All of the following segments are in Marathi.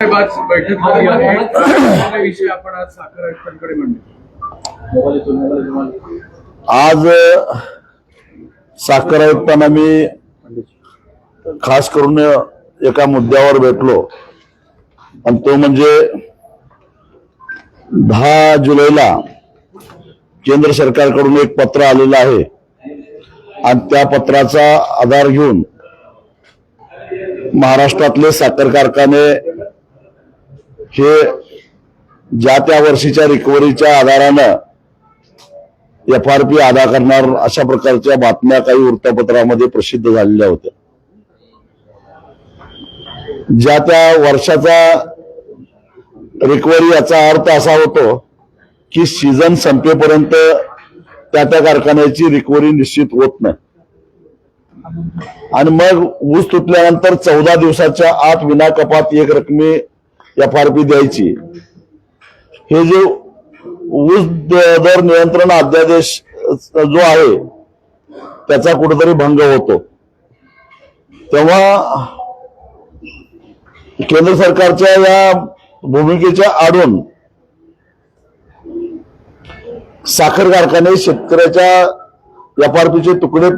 आज बैठक झाली आहे. काय विषय आपण आज साखर आयुक्तांकडे मांडले आज साखर आयुक्तांना मी खास करून एका मुद्द्यावर भेटलो. आणि तो म्हणजे दहा जुलैला केंद्र सरकारकडून एक पत्र आलेलं आहे. आणि त्या पत्राचा आधार घेऊन महाराष्ट्रातले साखर कारखाने हे ज्या त्या वर्षीच्या रिकव्हरीच्या आधारानं एफ आर पी अदा करणार अशा प्रकारच्या बातम्या काही वृत्तपत्रामध्ये प्रसिद्ध झालेल्या होत्या. ज्या त्या वर्षाचा रिकव्हरी याचा अर्थ असा होतो की सीझन संपेपर्यंत त्या त्या कारखान्याची रिकव्हरी निश्चित होत नाही. आणि मग ऊस तुटल्यानंतर चौदा दिवसाच्या आत विना कपात एक रकमी एफ आर पी द्यायची. हे जे ऊस दर नियंत्रण अध्यादेश जो आहे त्याचा कुठेतरी भंग होतो. तेव्हा केंद्र सरकारच्या या भूमिकेच्या आडून साखर कारखाने शेतकऱ्याच्या एफ आर पीचे तुकडे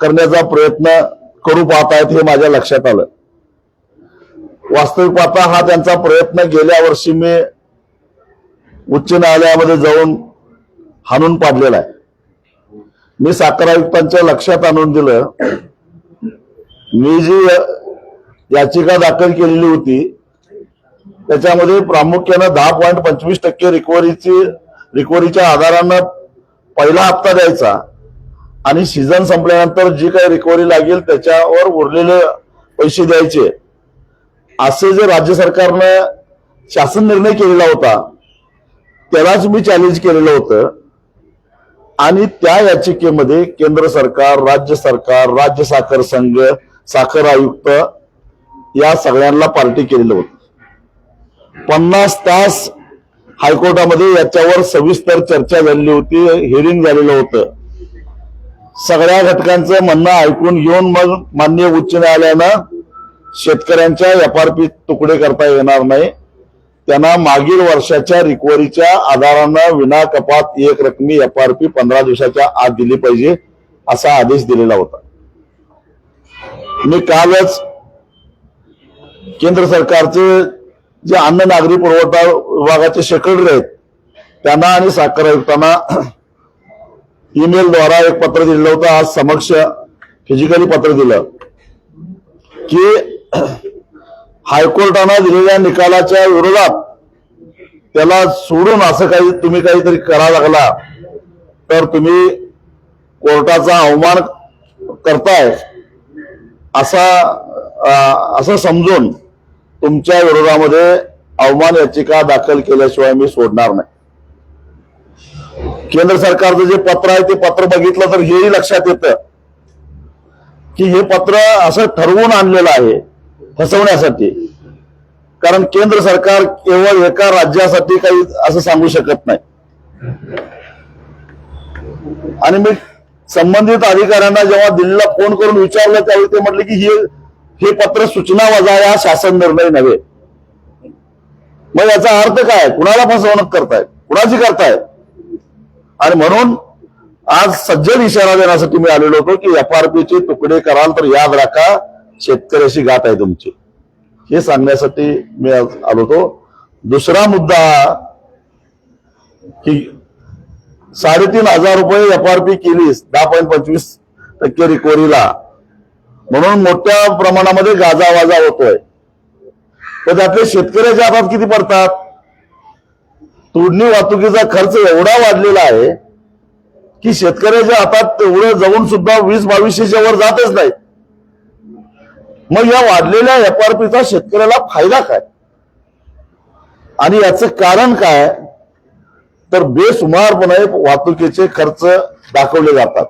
करण्याचा प्रयत्न करू पाहत आहेत हे माझ्या लक्षात आलं. वास्तविक पाहता हा त्यांचा प्रयत्न गेल्या वर्षी मी उच्च न्यायालयामध्ये जाऊन हाणून पाडलेला आहे. मी साखर आयुक्तांच्या लक्षात आणून दिलं मी जी याचिका दाखल केलेली होती त्याच्यामध्ये प्रामुख्यानं दहा पॉईंट पंचवीस टक्के रिकव्हरीची रिकव्हरीच्या आधारानं पहिला हप्ता द्यायचा आणि सीझन संपल्यानंतर जी काही रिकव्हरी लागेल त्याच्यावर उरलेले पैसे द्यायचे. असे जे राज्य सरकारनं शासन निर्णय केलेला होता त्यालाच मी चॅलेंज केलेलं होतं. आणि त्या याचिकेमध्ये केंद्र सरकार राज्य सरकार राज्य साखर संघ साखर आयुक्त या सगळ्यांना पार्टी केलेलं होतं. पन्नास तास हायकोर्टामध्ये याच्यावर सविस्तर चर्चा झालेली होती हिअरिंग झालेलं होतं. सगळ्या घटकांचं म्हणणं ऐकून घेऊन मग मान्य उच्च न्यायालयानं शेतकऱ्यांच्या एफ आर पी तुकडे करता येणार नाही. त्यांना मागील वर्षाच्या रिकव्हरीच्या आधारानं विना कपात एक रकमी एफ आर पी पंधरा दिवसाच्या आत दिली पाहिजे असा आदेश दिलेला होता. मी कालच केंद्र सरकारचे जे अन्न नागरी पुरवठा विभागाचे सेक्रेटरी आहेत त्यांना आणि साखर आयुक्तांना ईमेलद्वारा एक पत्र दिलेलं होतं आज समक्ष फिजिकली पत्र दिलं की हायकोर्टानं दिलेल्या निकालाच्या विरोधात त्याला सोडून असं काही तुम्ही काहीतरी करा लागला तर तुम्ही कोर्टाचा अवमान करताय असा असं समजून तुमच्या विरोधामध्ये अवमान याचिका दाखल केल्याशिवाय मी सोडणार नाही. केंद्र सरकारचं जे पत्र आहे ते पत्र बघितलं तर हेही लक्षात येतं की हे पत्र असं ठरवून आणलेलं आहे फसवण्यासाठी. कारण केंद्र सरकार केवळ एका राज्यासाठी काही असं सांगू शकत नाही. आणि मी संबंधित अधिकाऱ्यांना जेव्हा दिल्लीला फोन करून विचारलं त्यावेळी ते म्हटले की हे हे पत्र सूचना वजा या शासन निर्णय नव्हे. मग याचा अर्थ काय? कुणाला फसवणूक करताय? कुणाची करताय? आणि म्हणून आज सज्जन इशारा देण्यासाठी मी आलेलो होतो की एफ आर चे तुकडे कराल तर याद राखा. शेतकऱ्याशी गाठ आहे तुमची. हे सांगण्यासाठी मी आज आलो होतो. दुसरा मुद्दा की साडेतीन हजार रुपये एफ आर पी केलीस दहा पॉईंट पंचवीस टक्के रिकव्हरीला. म्हणून मोठ्या प्रमाणामध्ये गाजावाजा होतोय. तर त्यातले शेतकऱ्याच्या हातात किती पडतात? तोडणी वाहतुकीचा खर्च एवढा वाढलेला आहे की शेतकऱ्याच्या हातात तेवढं जाऊन सुद्धा वीस बावीसशेच्या वर जातच नाही मग या वाढलेल्या एफ आर शेतकऱ्याला फायदा काय? आणि याचं कारण काय? तर बेसुमारपणे वाहतुकीचे खर्च दाखवले जातात.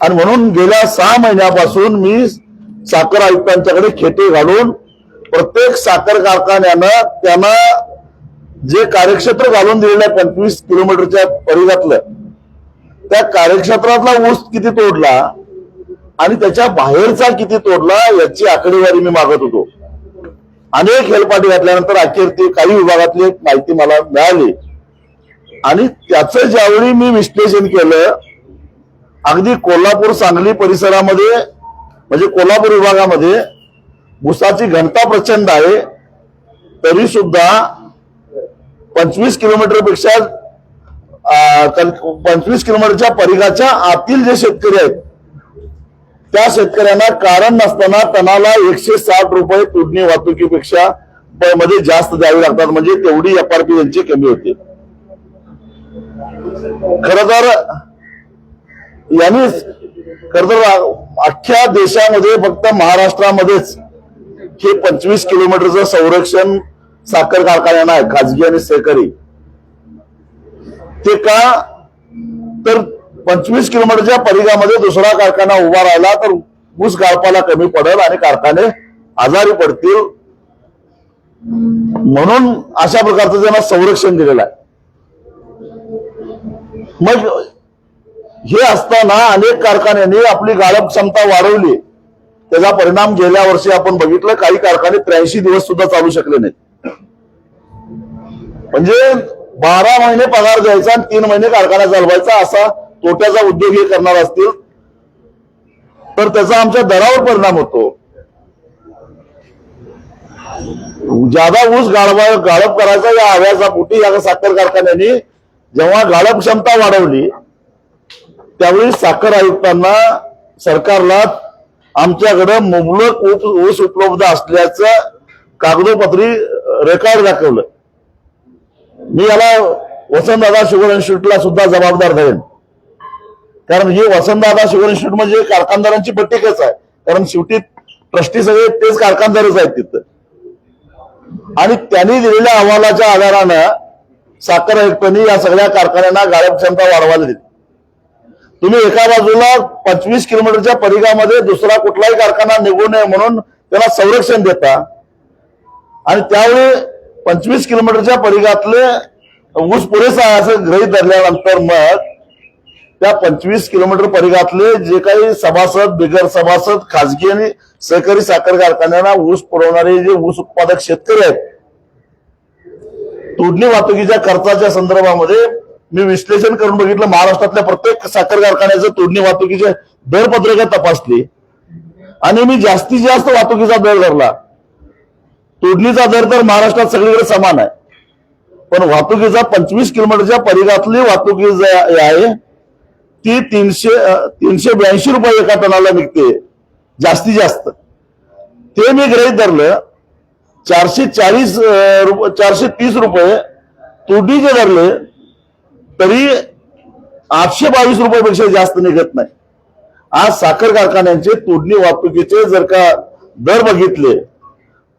आणि म्हणून गेल्या सहा महिन्यापासून मी साखर आयुक्तांच्याकडे खेटे घालून प्रत्येक साखर कारखान्यानं त्यांना जे कार्यक्षेत्र घालून दिलेलं आहे पंचवीस किलोमीटरच्या परिघातलं त्या कार्यक्षेत्रातला ऊस किती तोडला? आणि त्याच्या बाहेरचा किती तोडला याची आकडेवारी मी मागत होतो. अनेक हेलपाटी घातल्यानंतर अखेर ते काही विभागातली एक माहिती मला मिळाली. आणि त्याचं ज्यावेळी मी विश्लेषण केलं अगदी कोल्हापूर सांगली परिसरामध्ये म्हणजे कोल्हापूर विभागामध्ये भुसाची घनता प्रचंड आहे तरी सुद्धा पंचवीस किलोमीटरपेक्षा पंचवीस किलोमीटरच्या परिघाच्या आतील जे शेतकरी आहेत त्या शेतकऱ्यांना कारण नसताना तणाला एकशे साठ रुपये तुडणी वाहतुकीपेक्षा मध्ये जास्त द्यावी लागतात. म्हणजे तेवढी एफआरपी त्यांची कमी होते. खर तर यांनी खर तर अख्ख्या देशामध्ये फक्त महाराष्ट्रामध्येच हे पंचवीस किलोमीटरचं संरक्षण साखर कारखान्यांना आहे खाजगी आणि सहकारी. ते का? तर पंचवीस किलोमीटरच्या परिघामध्ये दुसरा कारखाना उभा राहिला तर ऊस गाळपाला कमी पडेल आणि कारखाने आजारी पडतील. म्हणून अशा प्रकारचं त्यांना संरक्षण दिलेलं आहे. मग हे असताना अनेक कारखान्यांनी आपली गाळप क्षमता वाढवली. त्याचा परिणाम गेल्या वर्षी आपण बघितलं काही कारखाने त्र्याऐंशी दिवस सुद्धा चालू शकले नाहीत. म्हणजे बारा महिने पगार द्यायचा आणि तीन महिने कारखाना चालवायचा असा तोट्याचा उद्योग हे करणार असतील तर त्याचा आमच्या दरावर परिणाम होतो. ज्यादा ऊस गाळवा गाळप करायचा या आव्याचा पोटी या साखर कारखान्यांनी जेव्हा गाळप क्षमता वाढवली त्यावेळी साखर आयुक्तांना सरकारला आमच्याकडे मुबलक ऊस ऊस उपलब्ध असल्याचं कागदोपत्री रेकॉर्ड दाखवलं. मी याला वसंतदादा शुगर इन्स्टिट्यूटला सुद्धा जबाबदार धरेन. कारण हे वसंतदादा शुगर इन्स्टिट्यूट म्हणजे कारखानदारांची पट्टिकच आहे. कारण शेवटी ट्रस्टी सगळे तेच कारखानदारच आहेत तिथं. आणि त्यांनी दिलेल्या अहवालाच्या आधारानं साखर आयुक्तांनी या सगळ्या कारखान्यांना गाळप क्षमता वाढवायला दिली. तुम्ही एका बाजूला पंचवीस किलोमीटरच्या परिघामध्ये दुसरा कुठलाही कारखाना निघू नये म्हणून त्याला संरक्षण देता. आणि त्यावेळी पंचवीस किलोमीटरच्या परिघातले ऊस पुरेसा आहे असं गृहित धरल्यानंतर मग त्या पंचवीस किलोमीटर परिघातले जे काही सभासद बिगर सभासद खाजगी आणि सहकारी साखर कारखान्यांना ऊस पुरवणारे जे ऊस उत्पादक शेतकरी आहेत तोडणी वाहतुकीच्या खर्चाच्या संदर्भामध्ये मी विश्लेषण करून बघितलं. महाराष्ट्रातल्या प्रत्येक साखर कारखान्याचं तोडणी वाहतुकीचे दरपत्रकं तपासली. आणि मी जास्तीत जास्त वाहतुकीचा दर धरला. तोडणीचा दर तर महाराष्ट्रात सगळीकडे समान आहे. पण वाहतुकीचा पंचवीस किलोमीटरच्या परिघातली वाहतुकी आहे ती तीनशे तीनशे ब्याऐंशी रुपये एका टनाला निघते. जास्तीत जास्त. ते मी गृहीत धरलं चारशे चाळीस रुपये रुप- चारशे तीस रुपये तोडणीचे धरले तरी आठशे बावीस रुपयापेक्षा जास्त निघत नाही. आज साखर कारखान्यांचे तोडणी वाहतुकीचे जर का दर बघितले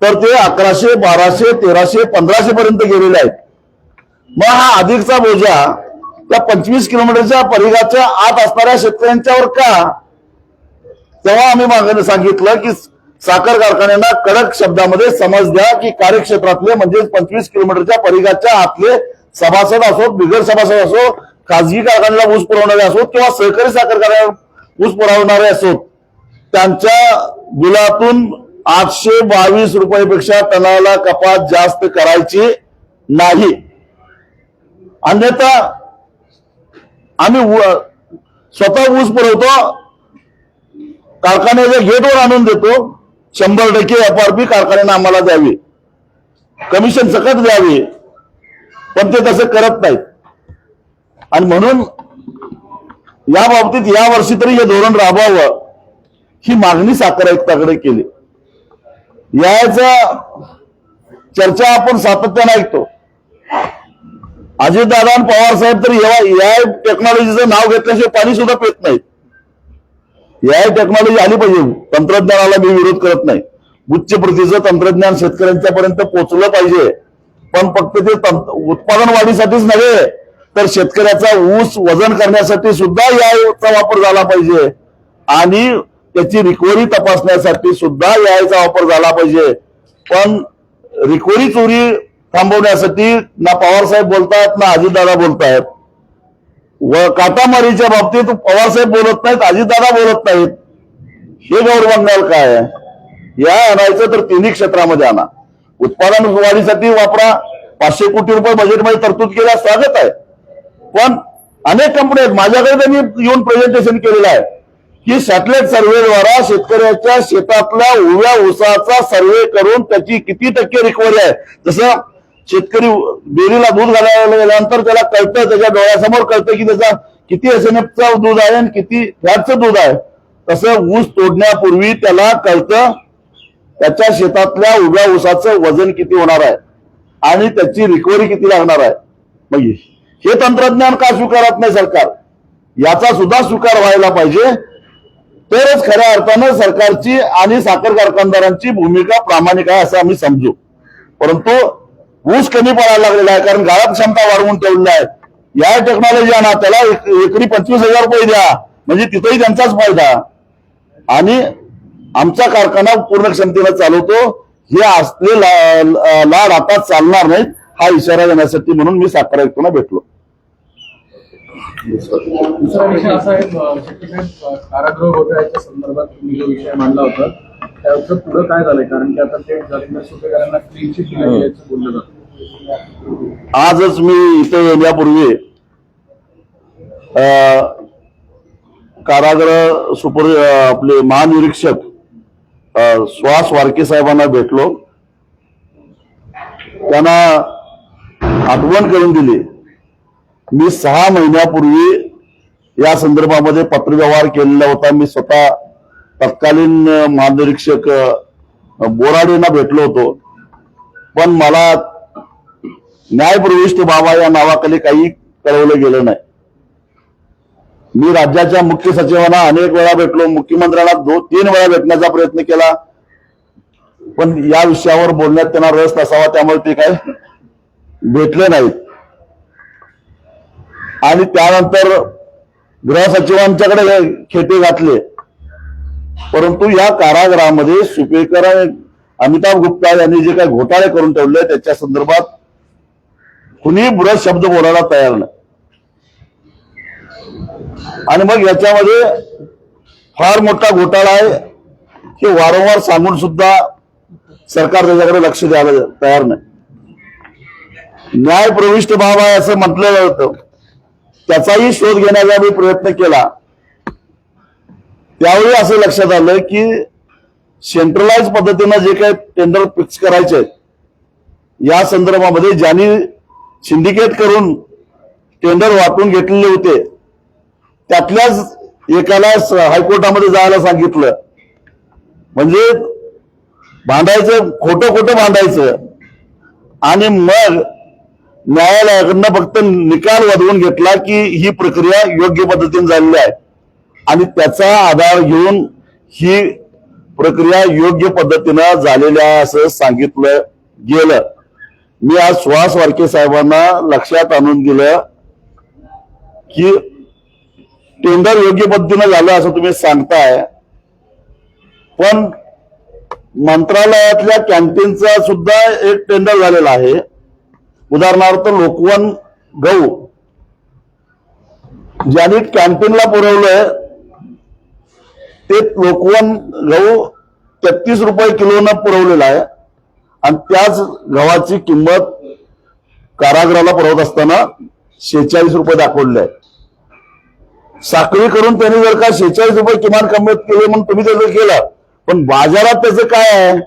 तर ते अकराशे बाराशे तेराशे पंधराशे पर्यंत गेलेले आहेत. मग हा अधिकचा बोजा त्या पंचवीस किलोमीटरच्या परिघाच्या आत असणाऱ्या शेतकऱ्यांच्यावर का? तेव्हा आम्ही मागणी सांगितलं की साखर कारखान्यांना कडक शब्दामध्ये समज द्या की कार्यक्षेत्रातले म्हणजे पंचवीस किलोमीटरच्या परिघाच्या आतले सभासद असो बिगर सभासद असो खाजगी कारखान्याला ऊस पुरवणारे असोत किंवा सहकारी साखर कारखान्याला ऊस पुरवणारे असोत त्यांच्या बिलातून आठशे बावीस रुपयापेक्षा टनाला कपात जास्त करायची नाही. अन्यथा आम्ही स्वतः ऊस पुरवतो कारखान्याच्या गेटवर आणून देतो शंभर टक्के एफ आर पी कारखान्यानं आम्हाला द्यावी. कमिशन सकट द्यावी पण ते तसं करत नाहीत. आणि म्हणून या बाबतीत या वर्षी तरी हे धोरण राबवावं ही मागणी साखर आयुक्ताकडे केली. याचा चर्चा आपण सातत्याने ऐकतो. अजितदादा आणि पवार साहेब तर या टेक्नॉलॉजीचं नाव घेतल्याशिवाय पाणी सुद्धा पेत नाहीत. या टेक्नॉलॉजी आली पाहिजे. तंत्रज्ञानाला मी विरोध करत नाही. उच्च प्रतीचं तंत्रज्ञान शेतकऱ्यांच्या पर्यंत पोहोचलं पाहिजे. पण फक्त ते तंत्र- उत्पादन वाढीसाठीच नव्हे तर शेतकऱ्याचा ऊस वजन करण्यासाठी सुद्धा याचा वापर झाला पाहिजे. आणि त्याची रिकव्हरी तपासण्यासाठी सुद्धा याचा वापर झाला पाहिजे. पण रिकव्हरी चोरी थांबवण्यासाठी ना पवार साहेब बोलतायत ना अजितदादा बोलतायत. व काटामारीच्या बाबतीत पवार साहेब बोलत नाहीत अजितदादा बोलत नाहीत. हे गौरव बंगाल काय आहे? या आणायचं तर तिन्ही क्षेत्रामध्ये आणा. उत्पादन वाढीसाठी वापरा. पाचशे कोटी रुपये बजेटमध्ये तरतूद केल्यास स्वागत आहे. पण अनेक कंपन्या आहेत. माझ्याकडे त्यांनी येऊन प्रेझेंटेशन केलेलं आहे की सॅटेलाइट सर्व्हेद्वारा शेतकऱ्याच्या शेतातल्या उभ्या ऊसाचा सर्व्हे करून त्याची किती टक्के रिकव्हरी आहे? जसं शेतकरी डेअरीला दूध घालायला गेल्यानंतर त्याला कळतं त्याच्या डोळ्यासमोर कळतं की त्याचा किती एस एन चं दूध आहे आणि किती फॅटचं दूध आहे. तसं ऊस तोडण्यापूर्वी त्याला कळतं त्याच्या शेतातल्या उभ्या ऊसाचं वजन किती होणार आहे आणि त्याची रिकव्हरी किती लागणार आहे. मग हे तंत्रज्ञान का स्वीकारत नाही सरकार? याचा सुद्धा स्वीकार व्हायला पाहिजे. तरच खऱ्या अर्थानं सरकारची आणि साखर कारखानदारांची भूमिका प्रामाणिक आहे असं आम्ही समजू. परंतु ऊस कमी पडायला लागलेला आहे कारण गाळप क्षमता वाढवून ठेवलेला आहे. या टेक्नॉलॉजी आणा त्याला एकरी पंचवीस हजार रुपये द्या. म्हणजे तिथेही त्यांचाच फायदा. आणि आमचा कारखाना पूर्ण क्षमतेला चालवतो. हे असले लाड आता चालणार नाहीत हा इशारा देण्यासाठी म्हणून मी साखर आयुक्तांना भेटलो. दुसरा विषय असा आहे कारागृह घोटाळ्याच्या संदर्भात तुम्ही जो विषय मांडला होता त्याचं पुढे काय झालंय? कारण की आता ते जालिंदर सुपेकरांना क्लीन चिट दिल्या बोललं जातं. आजच मी इथे येण्यापूर्वी कारागृह सुपर आपले महानिरीक्षक सुहास वारके साहेबांना भेटलो. त्यांना आठवण करून दिली मी सहा महिन्यापूर्वी या संदर्भामध्ये पत्रव्यवहार केलेला होता. मी स्वतः तत्कालीन महानिरीक्षक बोराडेंना भेटलो होतो. पण मला न्यायप्रविष्ट बाबा या नावाखाली काही कळवलं गेलं नाही. मी राज्याच्या मुख्य सचिवांना अनेक वेळा भेटलो मुख्यमंत्र्यांना दोन तीन वेळा भेटण्याचा प्रयत्न केला. पण या विषयावर बोलण्यात त्यांना रस नसावा त्यामुळे ते काय भेटले नाहीत. आणि त्यानंतर गृह सचिवांच्याकडे खेटे घातले. परंतु या कारागृहामध्ये सुपेकर आणि अमिताभ गुप्ता यांनी जे काही घोटाळे करून ठेवले त्याच्या संदर्भात कुणी बुरा शब्द बोलायला तयार नाही. आणि मग याच्यामध्ये फार मोठा घोटाळा आहे की वारंवार सांगून सुद्धा सरकार त्याच्याकडे लक्ष द्यायला तयार नाही. न्याय प्रविष्ट बाब आहे असं म्हटलं जातं त्याचाही शोध घेण्याचा मी प्रयत्न केला. त्यावेळी असं लक्षात आलं की सेंट्रलाइज पद्धतीनं जे काही टेंडर फिक्स करायचे या संदर्भामध्ये ज्यांनी सिंडिकेट करून टेंडर वाटून घेतलेले होते. त्यातल्याच एकाला स- हायकोर्टामध्ये जायला सांगितलं. म्हणजे भांडायचं खोटं खोटं भांडायचं. आणि मग न्यायालयाकडनं फक्त निकाल वाढवून घेतला की ही प्रक्रिया योग्य पद्धतीने झालेली आहे. आणि त्याचा आधार घेऊन ही प्रक्रिया योग्य पद्धतीनं झालेली आहे असं सांगितलं गेलं. मी आज सुहास वारके साहेबांना लक्षात आणून दिलं की टेंडर योग्य पद्धतीनं झालं असं तुम्ही सांगताय. पण मंत्रालयातल्या कॅन्टीनचा सुद्धा एक टेंडर झालेला आहे. उदाहरणार्थ लोकवन गहू. ज्यांनी कॅन्टीनला पुरवलंय ते लोकवन गहू तेहतीस रुपये किलोनं पुरवलेला आहे. आणि त्याच गव्हाची किंमत कारागृहाला पुरवत असताना शेहेचाळीस रुपये दाखवलेले आहे साखळी करून त्यांनी जर का शेहेचाळीस रुपये किमान किंमत केले म्हणून तुम्ही त्याचं केलं पण बाजारात त्याचं काय आहे?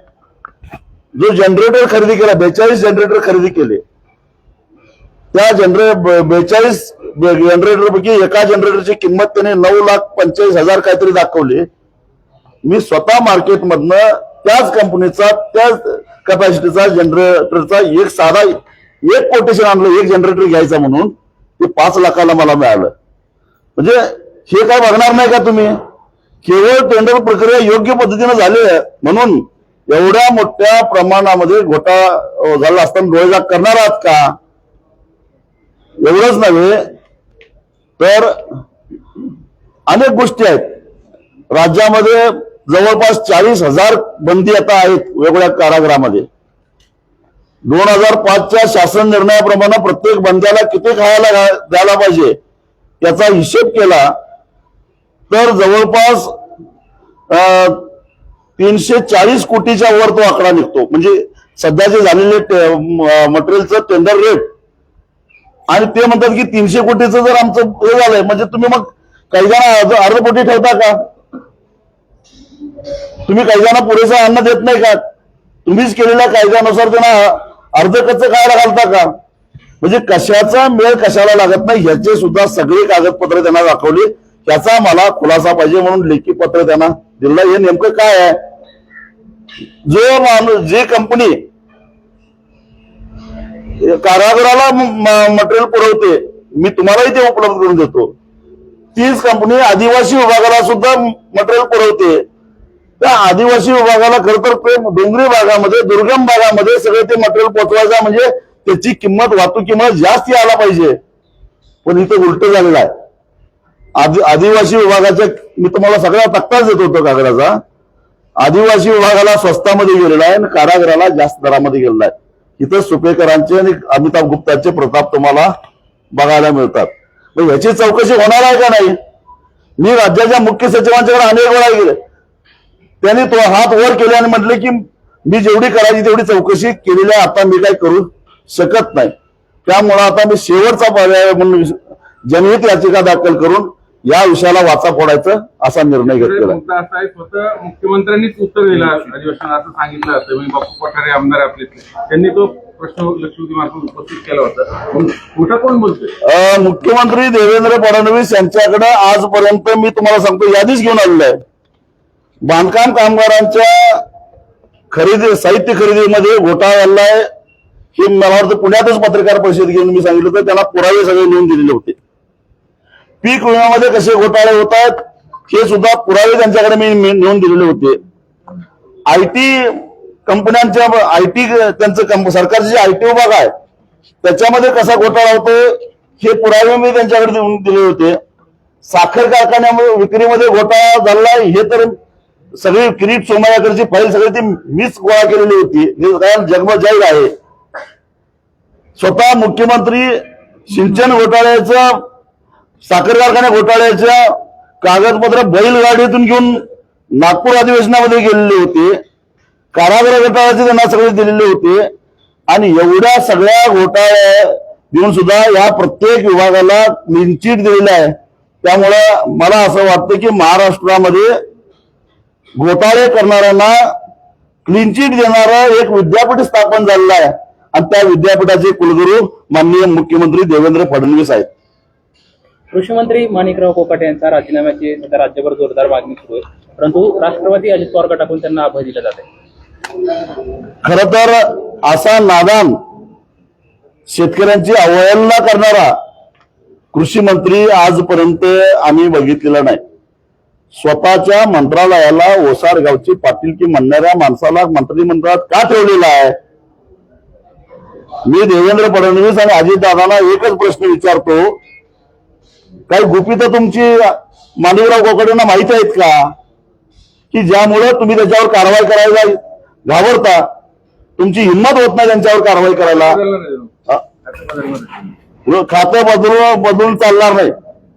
जो जनरेटर खरेदी केला बेचाळीस जनरेटर खरेदी केले. त्या जनरे बेचाळीस जनरेटरपैकी एका जनरेटरची किंमत त्याने नऊ लाख पंचेचाळीस हजार काहीतरी दाखवली. मी स्वतः मार्केटमधनं त्याच कंपनीचा त्याच कपॅसिटीचा जनरेटरचा एक साधा एक कोटेशन आणलं एक जनरेटर घ्यायचा म्हणून ते पाच लाखाला मला मिळालं. म्हणजे हे काय बघणार नाही का तुम्ही? केवळ टेंडर प्रक्रिया योग्य पद्धतीने झाली आहे म्हणून एवढ्या मोठ्या प्रमाणामध्ये घोटाळा झाला असताना डोळेजाग करणार आहात का? एवढंच नव्हे तर अनेक गोष्टी आहेत. राज्यामध्ये जवळपास चाळीस हजार बंदी आता आहेत वेगवेगळ्या कारागृहामध्ये. दोन हजार पाचच्या शासन निर्णयाप्रमाणे प्रत्येक बंद्याला किती खायला द्यायला पाहिजे याचा हिशेब केला तर जवळपास अं, तीनशे चाळीस कोटीच्या वर तो आकडा निघतो. म्हणजे सध्याचे झालेले मटेरियलचं टेंडर रेट आणि ते म्हणतात की तीनशे कोटीचं जर आमचं हे झालंय म्हणजे तुम्ही मग काही जण अर्ध कोटी ठेवता का? तुम्ही काही पुरेसा अन्न देत नाही का? तुम्हीच केलेल्या कायद्यानुसार त्यांना अर्ध कच्च खायला घालता का? म्हणजे कशाचा मेळ कशाला लागत नाही ह्याचे सुद्धा सगळे कागदपत्र त्यांना दाखवले. त्याचा मला खुलासा पाहिजे म्हणून लेखी पत्र त्यांना दिलं. हे नेमकं काय आहे? जो माणूस जे कंपनी कारागृहाला मटेरियल पुरवते मी तुम्हालाही ते उपलब्ध करून देतो. तीच कंपनी आदिवासी विभागाला सुद्धा मटेरियल पुरवते. त्या आदिवासी विभागाला खर तर प्रेम डोंगरी भागामध्ये दुर्गम भागामध्ये सगळे ते मटेरियल पोहोचवायचं म्हणजे त्याची किंमत वाहतूक किंमत जास्त यायला पाहिजे. पण इथे उलट झालेलं आहे. आदि आदिवासी विभागाच्या मी तुम्हाला सगळा तक्ताच देत होतो कागदाचा. आदिवासी विभागाला स्वस्तामध्ये गेलेला आहे आणि कारागृहाला जास्त दरामध्ये गेलेला आहे. इथं सुपेकरांचे आणि अमिताभ गुप्ताचे प्रताप तुम्हाला बघायला मिळतात. मग ह्याची चौकशी होणार आहे का नाही? मी राज्याच्या मुख्य सचिवांच्याकडे अनेक वेळा गेले. त्यांनी तो हात वर केले आणि म्हटले की मी जेवढी करायची तेवढी चौकशी केलेली आहे आता मी काही करू शकत नाही. त्यामुळे आता मी शेवटचा पर्याय म्हणून जनहित याचिका दाखल करून या विषयाला वाचा फोडायचा असा निर्णय घेतलेला आहे. मुद्दा असा आहे स्वतः मुख्यमंत्र्यांनीच उत्तर दिलं अधिवेशनात असं सांगितलं जातं म्हणजे बापू पठारे आमदार आपले त्यांनी तो प्रश्न लक्षवेधी मार्फत उपस्थित केला होता. कुठं कोण बोलतोय? मुख्यमंत्री देवेंद्र फडणवीस यांच्याकडे आजपर्यंत मी तुम्हाला सांगतो यादीच घेऊन आलेलो आहे. बांधकाम कामगारांच्या खरेदी साहित्य खरेदीमध्ये घोटाळा झालाय. हे मला वाटतं पुण्यातच पत्रकार परिषद घेऊन मी सांगितलं होतं. त्यांना पुरावे सगळे लिहून दिलेले होते. पीक विम्यामध्ये कसे घोटाळे होत आहेत हे सुद्धा पुरावे त्यांच्याकडे मी नेऊन दिलेले होते. आय टी कंपन्यांच्या आय टी त्यांचं सरकारचे जे आय टी विभाग आहे त्याच्यामध्ये कसा घोटाळा होतो हे पुरावे मी त्यांच्याकडे देऊन दिले होते. साखर कारखान्यामध्ये विक्रीमध्ये घोटाळा झाला हे तर सगळी किरीट सोमयाकडची फाईल सगळी ती मीच गोळा केलेली होती. कारण जगभर जाहीर आहे. स्वतः मुख्यमंत्री सिंचन घोटाळ्याचं साखर कारखाना घोटाळ्याच्या कागदपत्र बैलगाडीतून घेऊन नागपूर अधिवेशनामध्ये गेलेले होते. कारागृह घोटाळ्याचे त्यांना सगळे दिलेले होते. आणि एवढ्या सगळ्या घोटाळ्या देऊन सुद्धा या प्रत्येक विभागाला क्लीनचिट दिलेलं आहे. त्यामुळं मला असं वाटतं की महाराष्ट्रामध्ये घोटाळे करणाऱ्यांना क्लीनचिट देणारं एक विद्यापीठ स्थापन झालेलं आहे. आणि त्या विद्यापीठाचे कुलगुरू माननीय मुख्यमंत्री देवेंद्र फडणवीस आहेत. कृषी मंत्री माणिकराव कोकाटे यांचा राजीनाम्याची सध्या राज्यभर जोरदार मागणी सुरू आहे. परंतु राष्ट्रवादी अजित पवार गटाकडून त्यांना अभय दिला जात आहे खर तर असा नादान शेतकऱ्यांची अवहेलना करणारा कृषी मंत्री आजपर्यंत आम्ही बघितलेला नाही. स्वतःच्या मंत्रालयाला ओसाड गावची पाटीलकी म्हणणाऱ्या माणसाला मंत्रिमंडळात का ठेवलेला आहे? मी देवेंद्र फडणवीस आणि अजितदादांना एकच प्रश्न विचारतो. काही गुपित तुमची माणिकराव कोकडेंना माहिती आहेत का? की ज्यामुळे तुम्ही त्याच्यावर कारवाई करायला घाबरता? तुमची हिंमत होत नाही त्यांच्यावर कारवाई करायला. खातं बदलून बदलून चालणार नाही.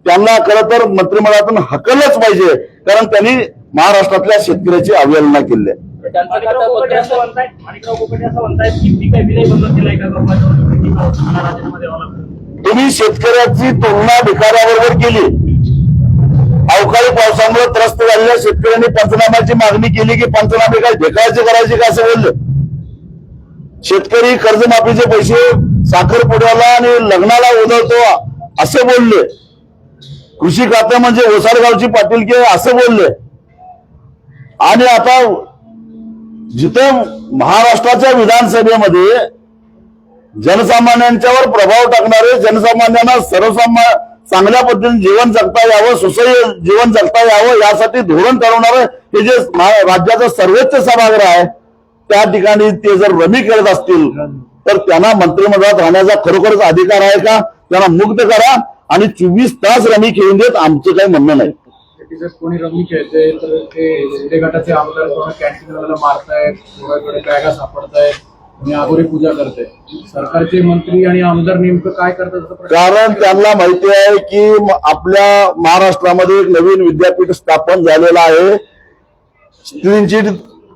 त्यांना खरं तर मंत्रिमंडळातून हकलच पाहिजे कारण त्यांनी महाराष्ट्रातल्या शेतकऱ्याची अवहेलना केली आहे. तुम्ही शेतकऱ्याची तुलना भिकाऱ्याबरोबर केली. अवकाळी पावसामुळे त्रस्त झालेल्या शेतकऱ्यांनी पंचनाम्याची मागणी केली की पंचनामे काय ढेकायचे करायचे का असं बोलले? शेतकरी कर्जमाफीचे पैसे साखरपुड्याला आणि लग्नाला उधळतो असे बोलले. कृषी खातं म्हणजे ओसारगावची पाटील असं बोलले. आणि आता जिथं महाराष्ट्राच्या विधानसभेमध्ये जनसामान्यांच्यावर प्रभाव टाकणारे जनसामान्यांना सर्वसामा चांगल्या पद्धतीने जीवन जगता यावं सुसह्य जीवन जगता यावं यासाठी धोरण ठरवणारं हे जे राज्याचं सर्वोच्च सभागृह आहे त्या ठिकाणी ते जर रमी करत असतील तर त्यांना मंत्रिमंडळात राहण्याचा खरोखरच अधिकार आहे का? त्यांना मुक्त करा. आणि चोवीस तास रमी खेळून देत आमचं काही म्हणणं नाही. तिथे कोणी रमी खेळते तर ते शिंदे गटाचे आमदार कोणा कॅन्टीनवाला मारतायत कोणाकडे बॅगा सापडतायत कोणी आगोरी पूजा करते. सरकारचे मंत्री आणि आमदार नेमकं काय करतात कारण त्यांना माहिती आहे की आपल्या महाराष्ट्रामध्ये एक नवीन विद्यापीठ स्थापन झालेलं आहे. चिट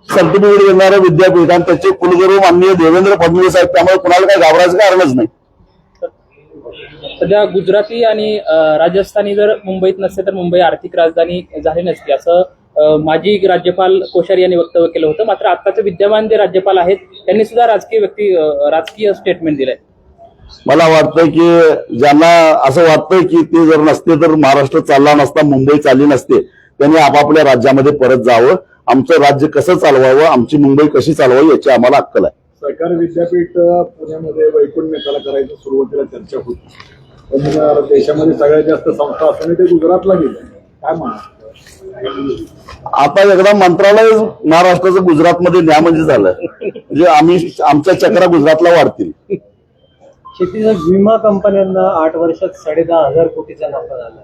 सर्टिफिकेट देणारं विद्यापीठ आणि त्याचे कुलगुरू माननीय देवेंद्र फडणवीस आहेत त्यामुळे कुणाला काही घाबरायचं कारणच नाही. सध्या गुजराती आणि राजस्थानी जर मुंबईत नसते तर मुंबई आर्थिक राजधानी झाली नसती. असं माजी राज्यपाल कोश्यारी यांनी वक्तव्य केलं होतं. मात्र आताचे विद्यमान जे राज्यपाल आहेत त्यांनी सुद्धा राजकीय व्यक्ती राजकीय स्टेटमेंट दिलंय. मला वाटतं की ज्यांना असं वाटतंय की ते जर नसते तर महाराष्ट्र चालला नसता मुंबई चालली नसते त्यांनी आपापल्या राज्यामध्ये परत जावं. आमचं राज्य कसं चालवावं आमची मुंबई कशी चालवावी याची आम्हाला अक्कल आहे. सरकारी विद्यापीठ पुण्यामध्ये वैकुंठ करायचं सुरुवातीला चर्चा होती. पण अ, देशामध्ये सगळ्यात जास्त संस्था असून ते गुजरातला गेले. काय म्हणा आता एकदा मंत्रालय महाराष्ट्राचं गुजरातमध्ये न्या म्हणजे झालं. म्हणजे आम्ही आमच्या चक्रा गुजरातला वाढतील. शेतीच्या विमा कंपन्यांना आठ वर्षात साडेदहा हजार कोटीचा नफा झाला.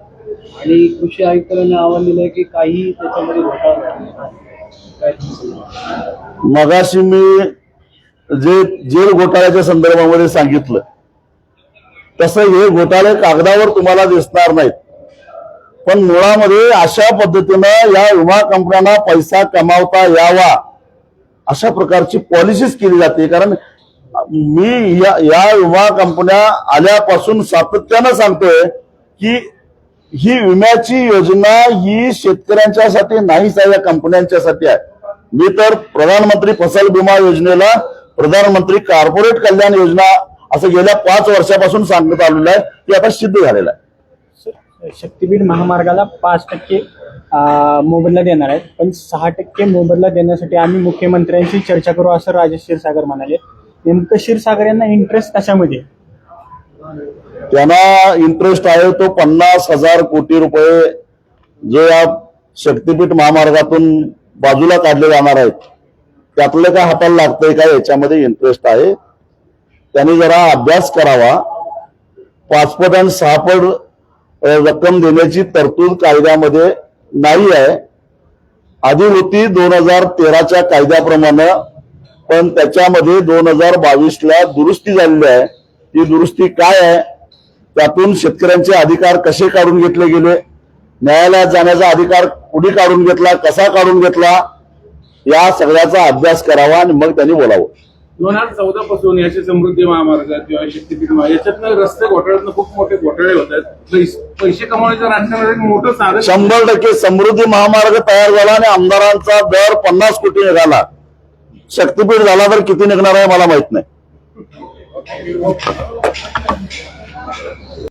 आणि कृषी आयुक्तांनी आव्हान दिलंय की काही त्याच्यामध्ये घोटाळा? मगाशी मी जे जेल घोटाळ्याच्या संदर्भामध्ये सांगितलं तसं हे घोटाळे कागदावर तुम्हाला दिसणार नाहीत. पण मुळामध्ये अशा पद्धतीनं या विमा कंपन्यांना पैसा कमावता यावा अशा प्रकारची पॉलिसीच केली जाते. कारण मी या या विमा कंपन्या आल्यापासून सातत्यानं सांगतोय की ही विम्याची योजना ही शेतकऱ्यांच्यासाठी नाहीच आहे या कंपन्यांच्यासाठी आहे. मी तर प्रधानमंत्री फसल विमा योजनेला प्रधानमंत्री कॉर्पोरेट कल्याण योजना असं गेल्या पाच वर्षापासून सांगत आलेलं आहे की आता सिद्ध झालेलं आहे. शक्तीपीठ महामार्गाला पाच टक्के मोबदला देणार आहेत. पण सहा टक्के मोबदला देण्यासाठी आम्ही मुख्यमंत्र्यांशी चर्चा करू असं राजेश क्षीरसागर म्हणाले. नेमकं क्षीरसागर यांना इंटरेस्ट कशामध्ये? त्यांना इंटरेस्ट आहे तो पन्नास हजार कोटी रुपये जे या शक्तीपीठ महामार्गातून बाजूला काढले जाणार आहेत. त्यातलं काय हाताला लागतंय का याच्यामध्ये इंटरेस्ट आहे. त्यांनी जरा अभ्यास करावा. पाचपट आणि सहापट रक्कम देण्याची तरतूद कायद्यामध्ये नाही आहे. आधी होती दोन हजार तेराच्या कायद्याप्रमाणे पण त्याच्यामध्ये दोन हजार बावीसला दुरुस्ती झालेली आहे. ती दुरुस्ती काय आहे? त्यातून शेतकऱ्यांचे अधिकार कसे काढून घेतले गेले? न्यायालयात जाण्याचा अधिकार कुणी काढून घेतला? कसा काढून घेतला? या सगळ्याचा अभ्यास करावा आणि मग त्यांनी बोलावं. दोन हजार चौदा पासून याचे समृद्धी महामार्ग किंवा शक्तीपीठ याच्यातनं रस्ते घोटाळ्यातनं खूप मोठे घोटाळे होत आहेत. पैस- राजकारणात एक मोठं साधन शंभर टक्के समृद्धी महामार्ग तयार झाला आणि आमदारांचा दर पन्नास कोटी निघाला. शक्तीपीठ झाला तर किती निघणार आहे मला माहीत नाही.